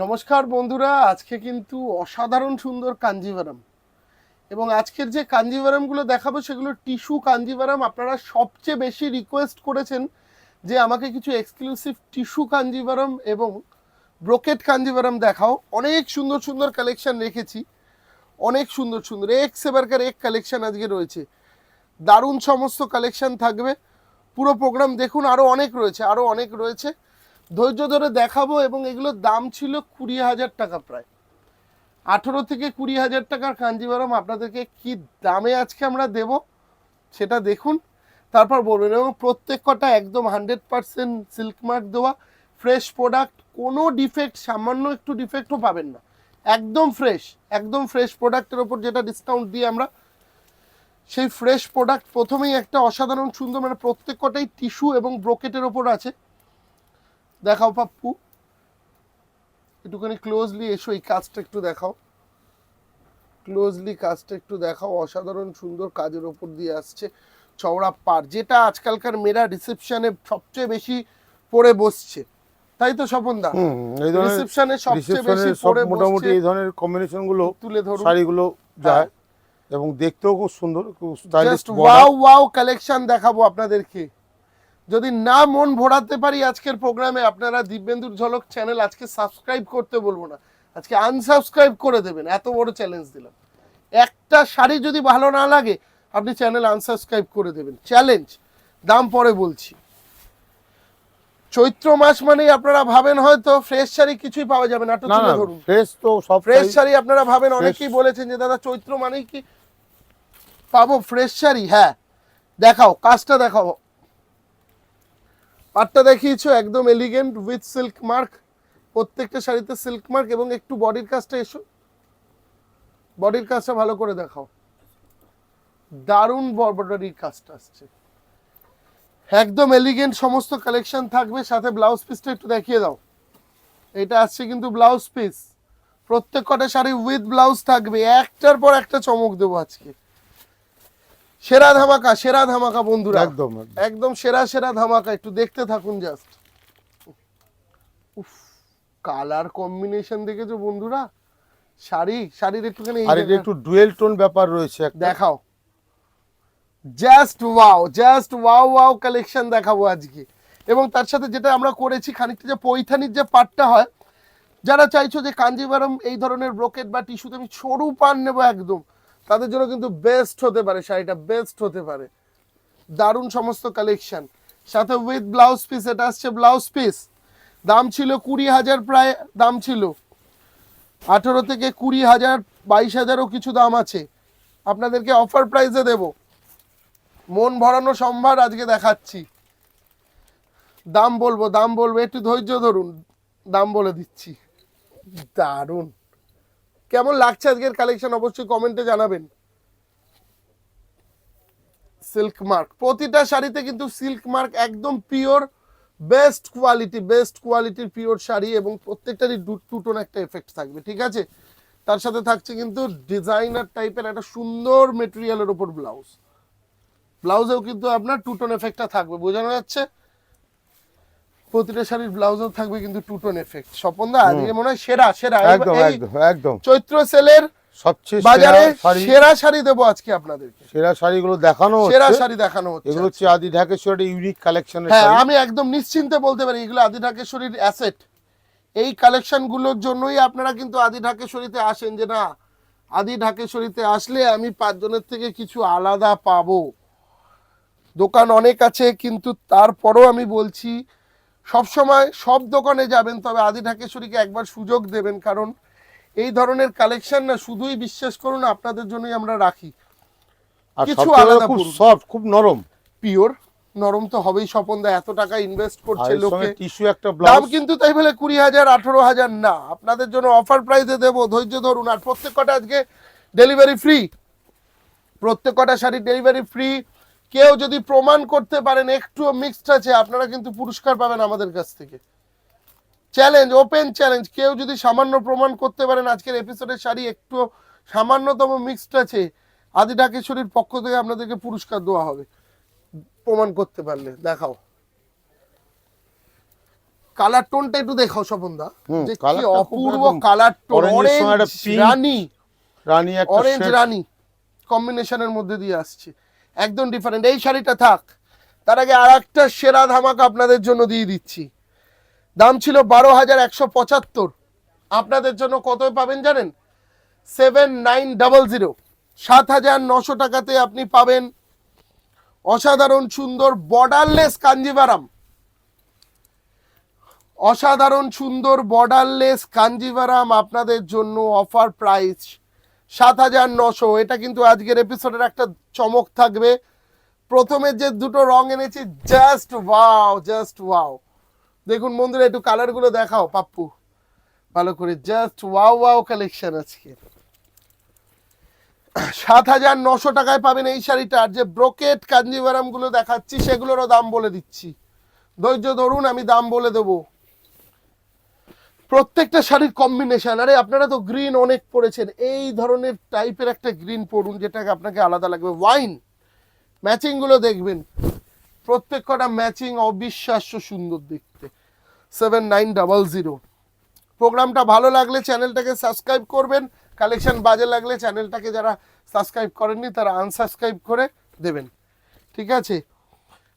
নমস্কার বন্ধুরা, আজকে কিন্তু অসাধারণ সুন্দর কাঞ্জিভারাম। এবং আজকের যে কাঞ্জিভারামগুলো দেখাবো, সেগুলো টিস্যু কাঞ্জিভারাম। আপনারা সবচেয়ে বেশি রিকোয়েস্ট করেছেন যে আমাকে কিছু এক্সক্লুসিভ টিস্যু কাঞ্জিভারাম এবং ব্রোকেট কাঞ্জিভারাম দেখাও। অনেক সুন্দর সুন্দর কালেকশন রেখেছি। অনেক সুন্দর সুন্দর এক সেবারকার এক কালেকশন আজকে রয়েছে। দারুণ সমস্ত কালেকশন থাকবে। পুরো প্রোগ্রাম দেখুন আরও অনেক রয়েছে আরও অনেক রয়েছে। ধৈর্য ধরে দেখাবো এবং এগুলোর দাম ছিল কুড়ি হাজার টাকা প্রায়। আঠেরো থেকে কুড়ি হাজার টাকার কাঞ্জিভারম আপনাদেরকে কি দামে আজকে আমরা দেব সেটা দেখুন। তারপর বলবেন এবং প্রত্যেক কটা একদম হান্ড্রেড পারসেন্ট সিল্ক মার্ক দেওয়া ফ্রেশ প্রোডাক্ট কোনো ডিফেক্ট সামান্য একটু ডিফেক্টও পাবেন না। একদম ফ্রেশ একদম ফ্রেশ প্রোডাক্টের ওপর যেটা ডিসকাউন্ট দিই আমরা, সেই ফ্রেশ প্রোডাক্ট প্রথমেই একটা অসাধারণ সুন্দর মানে প্রত্যেক কটাই টিস্যু এবং ব্রোকেটের ওপর আছে। দেখাও পাপ্পু। একটুখানি ক্লোজলি এসো এই কাজটা একটু দেখাও। ক্লোজলি কাজটা একটু দেখাও অসাধারণ সুন্দর কাজের ওপর দিয়ে আসছে চওড়া পার যেটা আজকালকার মেয়েরা রিসেপশনে সবচেয়ে বেশি পরে বসছে। তাই তো স্বপন দা এই ধরনের রিসেপশনে সবচেয়ে বেশি পরে মোটামুটি এই ধরনের কম্বিনেশনগুলো তুলে ধরুন। শাড়িগুলো যায় এবং দেখতেও খুব সুন্দর খুব স্টাইলিশ ওয়াও ওয়াও কালেকশন দেখাবো আপনাদেরকে। যদি না মন ভোরাতে পারি আজকের প্রোগ্রামে আপনারা দিব্যেন্দুর ঝলক চ্যানেল আজকে সাবস্ক্রাইব করতে বলব না। আজকে আনসাবস্ক্রাইব করে দেবেন এত বড় চ্যালেঞ্জ দিলাম। একটা শাড়ি যদি ভালো না লাগে আপনি চ্যানেল আনসাবস্ক্রাইব করে দেবেন। চ্যালেঞ্জ দাম পরে বলছি। চৈত্র মাস মানেই আপনারা ভাবেন হয়তো ফ্রেশ শাড়ি কিছুই পাওয়া যাবে না ধরুন। ফ্রেশ তো সব ফ্রেশ শাড়ি- শাড়ি আপনারা ভাবেন অনেকেই বলেছেন যে দাদা চৈত্র মানেই কি? পাবো ফ্রেশ শাড়ি হ্যাঁ। দেখাও কাজটা দেখাও। পাটটা দেখিয়েছো, একদম এলিগেন্ট উইথ সিল্ক মার্ক প্রত্যেকটা শাড়িতে সিল্ক মার্ক এবং একটু বডির কাজটা এসো। বডির কাজটা ভালো করে দেখাও। দারুণ বডির কাজটা আসছে। একদম এলিগেন্ট সমস্ত কালেকশন থাকবে, সাথে ব্লাউজ পিসটা একটু দেখিয়ে দাও। এটা আসছে কিন্তু ব্লাউজ পিস প্রত্যেক কটা শাড়ি উইথ ব্লাউজ থাকবে। একটার পর একটা চমক দেবো আজকে। সেরা ধামাকা সেরা ধামাকা বন্ধুরা। একদম একদম। সেরা সেরা ধামাকা একটু দেখতে থাকুন জাস্ট কালার কম্বিনেশন দেখেছ বন্ধুরা? শাড়ি শাড়ির একটুখানি আর এটা একটু ডুয়েল টোন ব্যাপার রয়েছে দেখাও। Just wow just wow wow collection দেখাবো আজকে। এবং তার সাথে যেটা আমরা করেছি খানিকটা যে পৈথানির যে পাটটা হয় যারা চাইছো যে কাঞ্জিভারম এই ধরনের ব্রোকেট বা টিস্যুতে আমি সরু পান নেব একদম তাদের জন্য কিন্তু বেস্ট হতে পারে, শাড়িটা বেস্ট হতে পারে। দারুণ সমস্ত কালেকশন সাথে উইথ ব্লাউজ পিস এটা আসছে ব্লাউজ পিস দাম ছিল কুড়ি হাজার প্রায়, দাম ছিল। আঠেরো থেকে কুড়ি হাজার, বাইশ হাজারও কিছু দাম আছে। আপনাদেরকে অফার প্রাইসে দেব। মন ভরানো সম্ভার আজকে দেখাচ্ছি। দাম বলব দাম বলব, একটু ধৈর্য ধরুন। দাম বলে দিচ্ছি। দারুণ। কেমন লাগছে আজকের কালেকশন অবশ্যই কমেন্টে জানাবেন। সিল্ক মার্ক প্রতিটা শাড়িতে কিন্তু সিল্ক মার্ক একদম পিওর বেস্ট কোয়ালিটি বেস্ট কোয়ালিটির পিওর শাড়ি এবং প্রত্যেকটারই টুটন একটা এফেক্ট থাকবে, ঠিক আছে? তার সাথে থাকছে কিন্তু ডিজাইনার টাইপের একটা সুন্দর মেটেরিয়ালের ওপর ব্লাউজ ব্লাউজেও কিন্তু আপনার টুটন এফেক্টটা থাকবে, বোঝানো যাচ্ছে? প্রতিটা শাড়ির ব্লাউজেও থাকবে কিন্তু টুটন এফেক্ট স্বপন দা আজকে মনে হয় সেরা সেরা। এই- একদম এই একদম একদম। চৈত্র সেলের সবচেয়ে বাজারে সেরা শাড়ি দেবো আজকে আপনাদেরকে। সেরা শাড়িগুলো দেখানো সেরা শাড়ি দেখানো হচ্ছে এগুলো হচ্ছে আদি ঢাকেশ্বরের ইউনিক কালেকশনের হ্যাঁ আমি একদম নিশ্চিন্তে বলতে পারি এগুলো আদি ঢাকেশ্বরীর অ্যাসেট এই কালেকশনগুলোর জন্যই আপনারা কিন্তু আদি ঢাকেশ্বরীতে আসেন যে না আদি ঢাকেশ্বরীতে আসলে আমি পাঁচজনের থেকে কিছু আলাদা পাবো। দোকান অনেক আছে কিন্তু তারপরও আমি বলছি সব সময় সব দোকানে যাবেন তবে আদি ঢাকেশ্বরীকে একবার সুযোগ দেবেন কারণ এই ধরনের কালেকশন না শুধুই বিশ্বাস করুন আপনাদের জন্যই আমরা রাখি। কিছু আলাদা খুব সফট খুব নরম। পিওর নরম তো হবেই স্বপন দা এত টাকা ইনভেস্ট করছে লোকে। টিস্যু একটা দাম কিন্তু তাই বলে কুড়ি হাজার আঠারো হাজার না আপনাদের জন্য অফার প্রাইসে দেবো ধৈর্য ধরুন। আর প্রত্যেক কটা আজকে ডেলিভারি ফ্রি প্রত্যেক কটা শাড়ি ডেলিভারি ফ্রি কেউ যদি প্রমাণ করতে পারেন একটু মিক্সড আছে আপনারা কিন্তু পুরস্কার পাবেন আমাদের কাছ থেকে। চ্যালেঞ্জ ওপেন চ্যালেঞ্জ কেউ যদি সামান্য প্রমাণ করতে পারেন আজকের এপিসোডের শাড়ি একটু সামান্যতম মিক্সড আছে আদি ঢাকেশ্বরীর পক্ষ থেকে আপনাদেরকে পুরস্কার দেওয়া হবে। প্রমাণ করতে পারলে দেখাও। কালার টোনটা একটু দেখাও স্বপনদা যে কি অপূর্ব কালার টোন অরেঞ্জ রানী। রানী একটা অরেঞ্জ রানী। কম্বিনেশনের মধ্যে দিয়ে আসছে। একদম ডিফারেন্ট এই শাড়িটা থাক, তার আগে আর একটা সেরা ধামাকা আপনাদের জন্য দিয়ে দিচ্ছি। দাম ছিল বারো হাজার একশো পঁচাত্তর। আপনাদের জন্য কত পাবেন জানেন? সেভেন নাইন ডাবল জিরো সাত হাজার নশো টাকাতে আপনি পাবেন অসাধারণ সুন্দর বর্ডারলেস কাঞ্জিভারাম অসাধারণ সুন্দর বর্ডারলেস কাঞ্জিভারাম আপনাদের জন্য অফার প্রাইস সাত হাজার নশো। এটা কিন্তু আজকের এপিসোডের একটা চমক থাকবে। প্রথমে যে দুটো রং এনেছি জাস্ট ওয়াও জাস্ট ওয়াও দেখুন বন্ধুরা, একটু কালারগুলো দেখাও, পাপ্পু। ভালো করে জাস্ট ওয়াও ওয়াও কালেকশন আজকে। সাত হাজার নশো টাকায় পাবেন এই শাড়িটা। আর যে ব্রোকেট কাঞ্জিভারামগুলো দেখাচ্ছি, সেগুলোরও দাম বলে দিচ্ছি। ধৈর্য ধরুন, আমি দাম বলে দেবো। প্রত্যেকটা শাড়ির কম্বিনেশন আরে আপনারা তো গ্রিন অনেক পড়েছেন এই ধরনের টাইপের একটা গ্রিন পড়ুন যেটাকে আপনাকে আলাদা লাগবে। ওয়াইন ম্যাচিংগুলো দেখবেন, প্রত্যেক কটা ম্যাচিং অবিশ্বাস্য সুন্দর দেখতে। সেভেন নাইন ডাবল জিরো প্রোগ্রামটা ভালো লাগলে চ্যানেলটাকে সাবস্ক্রাইব করবেন কালেকশন বাজে লাগলে চ্যানেলটাকে যারা সাবস্ক্রাইব করেননি, তারা আনসাবস্ক্রাইব করে দেবেন। ঠিক আছে?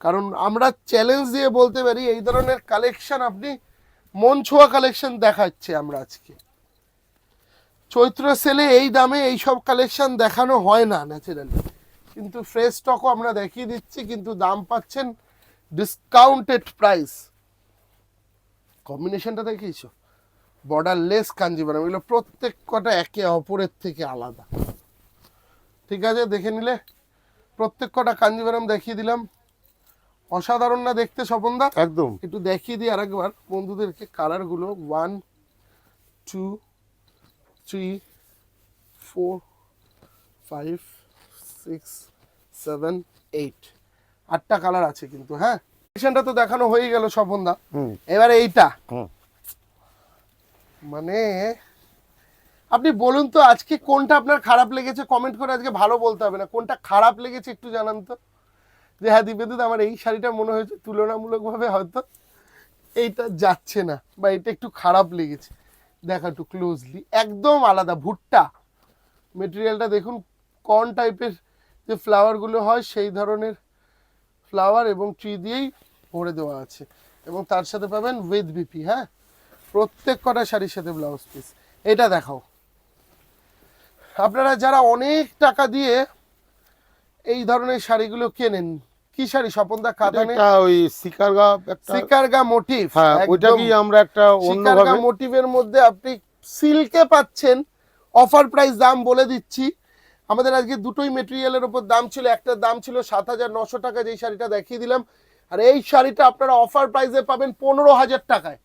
কারণ আমরা চ্যালেঞ্জ দিয়ে বলতে পারি, এই ধরনের কালেকশন আপনি মন ছোঁয়া কালেকশন দেখাচ্ছে আমরা আজকে। চৈত্র সেলে এই দামে এই সব কালেকশন দেখানো হয় না ন্যাচারালি কিন্তু ফ্রেশ স্টকও আমরা দেখিয়ে দিচ্ছি, কিন্তু দাম পাচ্ছেন ডিসকাউন্টেড প্রাইস কম্বিনেশনটা দেখিয়েছো? বর্ডারলেস কাঞ্জিভারাম এগুলো প্রত্যেক কটা একে অপরের থেকে আলাদা। ঠিক আছে, দেখে নিলে? প্রত্যেক কটা কাঞ্জিভারাম দেখিয়ে দিলাম। অসাধারণ না দেখতে স্বপনদা? একদম। একটু দেখিয়ে দিই আরেকবার। বন্ধুদেরকে কালারগুলো one two three four five six seven eight আটটা কালার আছে কিন্তু হ্যাঁ? পেশেন্টটা তো দেখানো হয়ে গেল স্বপনদা। হুম। এবারে এইটা। মানে আপনি বলুন তো আজকে কোনটা আপনার খারাপ লেগেছে? কমেন্ট করে আজকে ভালো বলতে হবে না। কোনটা খারাপ লেগেছে একটু জানান তো। যে হ্যাঁ দিবেদুদ আমার এই শাড়িটা মনে হয়েছে তুলনামূলকভাবে হয়তো এইটা যাচ্ছে না বা এটা একটু খারাপ লেগেছে। দেখা একটু ক্লোজলি একদম আলাদা, ভুট্টা। মেটেরিয়ালটা দেখুন কর্ন টাইপের যে ফ্লাওয়ারগুলো হয়, সেই ধরনের ফ্লাওয়ার এবং ট্রি দিয়েই ভরে দেওয়া আছে। এবং তার সাথে পাবেন উইথ বিপি হ্যাঁ? প্রত্যেক কটা শাড়ির সাথে ব্লাউজ পিস এটা দেখাও। আপনারা যারা অনেক টাকা দিয়ে এই ধরনের শাড়িগুলো কেনেন কি শাড়ি? স্বপনদা কাতানে ওই সিকারগা একটা সিকারগা মোটিভ হ্যাঁ ওইটা কি আমরা একটা শিকারগা অন্যভাবে মোটিভের মধ্যে আপনি সিল্কে পাচ্ছেন। অফার প্রাইস দাম বলে দিচ্ছি। আমাদের আজকে দুটোই মেটেরিয়ালের উপর দাম ছিল। একটা দাম ছিল সাত হাজার নশো টাকা যেই শাড়িটা দেখিয়ে দিলাম। আর এই শাড়িটা আপনারা অফার প্রাইসে পাবেন পনেরো হাজার টাকায়।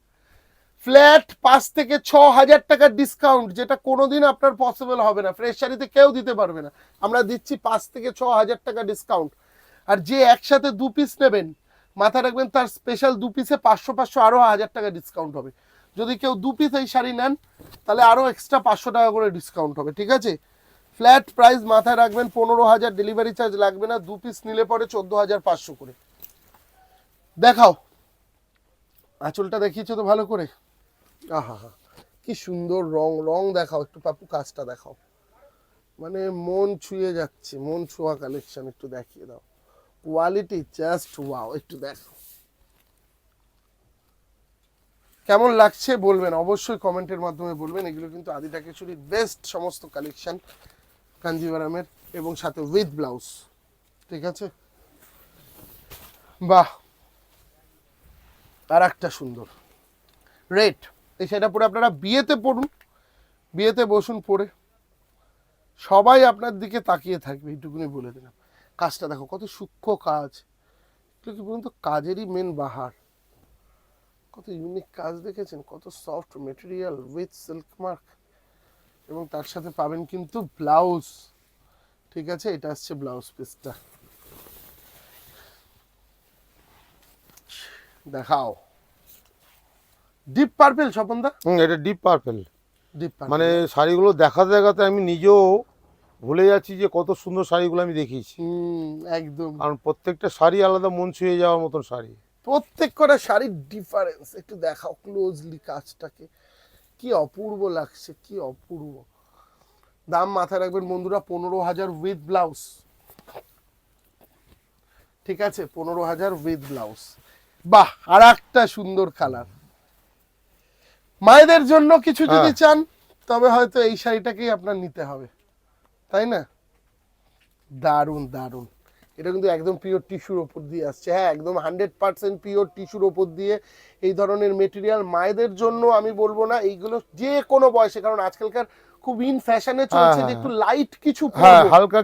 ফ্ল্যাট পাঁচ থেকে ছ হাজার টাকার ডিসকাউন্ট যেটা কোনোদিন আপনার পসিবল হবে না। ফ্রেশ শাড়িতে কেউ দিতে পারবে না। আমরা দিচ্ছি পাঁচ থেকে ছ হাজার টাকা ডিসকাউন্ট আর যে একসাথে দু পিস নেবেন, মাথায় রাখবেন তার স্পেশাল দু পিসে পাঁচশো পাঁচশো আরও হাজার টাকা ডিসকাউন্ট হবে। যদি কেউ দু পিস এই শাড়ি নেন, তাহলে আরও এক্সট্রা পাঁচশো টাকা করে ডিসকাউন্ট হবে, ঠিক আছে? ফ্ল্যাট প্রাইস মাথায় রাখবেন, পনেরো হাজার ডেলিভারি চার্জ লাগবে না, দু পিস নিলে পরে চোদ্দ হাজার পাঁচশো করে। দেখাও। আঁচলটা দেখিয়েছো তো ভালো করে? আহা কি সুন্দর রং রং দেখাও, একটু পাপু কাজটা দেখাও। মানে মন ছুঁয়ে যাচ্ছে, মন ছোঁয়া কালেকশন একটু দেখিয়ে দাও। কোয়ালিটি জাস্ট ওয়াও একটু দেখো। কেমন লাগছে বলবেন, অবশ্যই কমেন্টের মাধ্যমে বলবেন। এগুলো কিন্তু আদিটা কিশোরীর বেস্ট সমস্ত কালেকশন কাঞ্জিভারামের এবং সাথে উইথ ব্লাউজ ঠিক আছে? বাহ! আর একটা সুন্দর। রেড এই সেটা পরে আপনারা বিয়েতে পড়ুন, বিয়েতে বসুন পরে সবাই আপনার দিকে তাকিয়ে থাকবে, এইটুকুনি বলে দিলাম। কাজটা দেখো, কত সূক্ষ্ম কাজ। এগুলো কি বলুন তো, কাজেরই মেন বাহার। কত ইউনিক কাজ দেখেছেন, কত soft material with silk mark এবং তার সাথে পাবেন কিন্তু ব্লাউজ ঠিক আছে, এটা আসছে ব্লাউজ পিসটা দেখাও। ডিপ পার্পেল স্বপনদা হুম এটা ডিপ পার্পেল ডিপ মানে শাড়িগুলো দেখাতে দেখাতে আমি নিজেও ভুলে যাচ্ছি যে কত সুন্দর শাড়িগুলো আমি দেখিয়েছি। হুম একদম। কারণ প্রত্যেকটা শাড়ি আলাদা মন ছুঁয়ে যাওয়ার মতন শাড়ি। প্রত্যেক কটা শাড়ির ডিফারেন্স একটু দেখাও ক্লোজলি কাজটাকে। কি অপূর্ব লাগছে কি অপূর্ব। দাম মাথায় রাখবেন বন্ধুরা পনেরো হাজার উইথ ব্লাউজ ঠিক আছে পনেরো হাজার উইথ ব্লাউজ বাহ আর একটা সুন্দর কালার মায়েদের জন্য কিছু যদি হ্যাঁ। চান তবে হয়তো এই শাড়িটাকেই আপনার নিতে হবে। তাই না? দারুণ দারুণ। এটা কিন্তু একদম পিওর টিস্যুর ওপর দিয়ে আসছে। হ্যাঁ একদম হান্ড্রেড পার্সেন্ট পিওর টিস্যুর ওপর দিয়ে এই ধরনের মেটেরিয়াল মায়েদের জন্য আমি বলব না এইগুলো যে কোনো বয়সে কারণ আজকালকার খুব ইন ফ্যাশনে চলছে যে হ্যাঁ, একটু লাইট কিছু হ্যাঁ পরবো। হালকা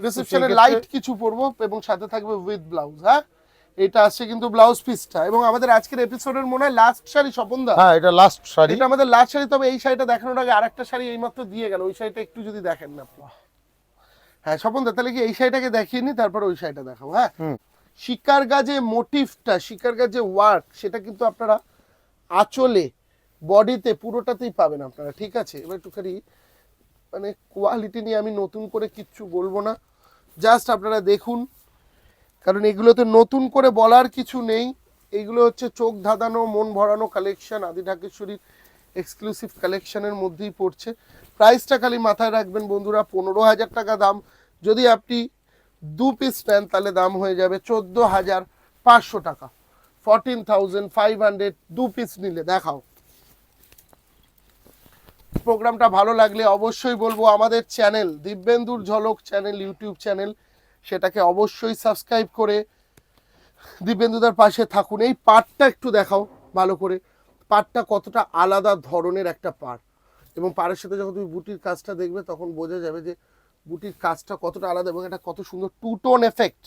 রিসেপশনে লাইট কিছু পরবো এবং সাথে থাকবে উইথ ব্লাউজ হ্যাঁ? এটা আসছে কিন্তু ব্লাউজ পিসটা এবং আমাদের আজকের এপিসোডের মনে হয় লাস্ট শাড়ি স্বপনদা। হ্যাঁ এটা লাস্ট শাড়ি। এটা আমাদের লাস্ট শাড়ি তবে এই শাড়িটা দেখানোর আগে আরেকটা শাড়ি এইমাত্র দিয়ে গেল ওই শাড়িটা একটু যদি দেখেন না আপনি। হ্যাঁ স্বপন দা তাহলে কি এই শাড়িটাকে দেখিয়ে নি? তারপর ওই শাড়িটা দেখাবো হ্যাঁ। শিকার গাজে মোটিভটা শিকার গাজে ওয়ার্ক সেটা কিন্তু আপনারা আঁচলে বডিতে পুরোটাতেই পাবেন আপনারা ঠিক আছে? এবার একটুখানি মানে কোয়ালিটি নিয়ে আমি নতুন করে কিচ্ছু বলব না। জাস্ট আপনারা দেখুন কারণ এগুলোতে নতুন করে বলার কিছু নেই। এইগুলো হচ্ছে চোখ ধাঁধানো, মন ভরানো কালেকশন আদি ঢাকেশ্বরীর এক্সক্লুসিভ কালেকশনের মধ্যেই পড়ছে। প্রাইসটা খালি মাথায় রাখবেন বন্ধুরা, পনেরো হাজার টাকা দাম। যদি আপনি দু পিস নেন, তাহলে দাম হয়ে যাবে চোদ্দ হাজার পাঁচশো টাকা। ফরটিন থাউজেন্ড ফাইভ হান্ড্রেড দু পিস নিলে, দেখাও। প্রোগ্রামটা ভালো লাগলে অবশ্যই বলব আমাদের চ্যানেল দিব্যেন্দুর ঝলক চ্যানেল ইউটিউব চ্যানেল সেটাকে অবশ্যই সাবস্ক্রাইব করে দিব্যেন্দুদার পাশে থাকুন। এই পার্টটা একটু দেখাও ভালো করে। পার্টটা কতটা আলাদা ধরনের একটা পার্ট এবং পাড়ের সাথে যখন তুমি বুটির কাজটা দেখবে তখন বোঝা যাবে যে বুটির কাজটা কতটা আলাদা এবং এটা কত সুন্দর টু টোন এফেক্ট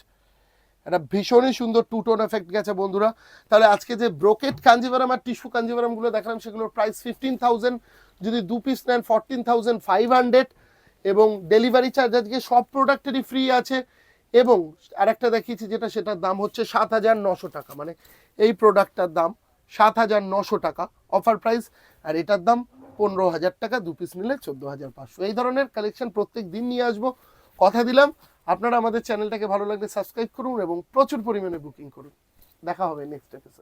একটা ভীষণই সুন্দর টু টোন এফেক্ট গেছে বন্ধুরা। তাহলে আজকে যে ব্রোকেট কাঞ্জিভারাম আর টিস্যু কাঞ্জিভারামগুলো দেখালাম, সেগুলোর প্রাইস ফিফটিন থাউজেন্ড যদি দু পিস নেন ফোরটিন থাউজেন্ড ফাইভ হান্ড্রেড এবং ডেলিভারি চার্জ আজকে সব প্রোডাক্টেরই ফ্রি আছে। এবং আরেকটা দেখিয়েছি যেটা সেটার দাম হচ্ছে সাত হাজার নশো টাকা। মানে এই প্রোডাক্টটার দাম সাত হাজার নশো টাকা অফার প্রাইস আর এটার দাম পনেরো হাজার টাকা, দু পিস নিলে চোদ্দ হাজার পাঁচশো। এই ধরনের কালেকশন প্রত্যেক দিন নিয়ে আসব। কথা দিলাম। আপনারা আমাদের চ্যানেলটাকে ভালো লাগলে সাবস্ক্রাইব করুন এবং প্রচুর পরিমাণে বুকিং করুন। দেখা হবে নেক্সট এপিসোড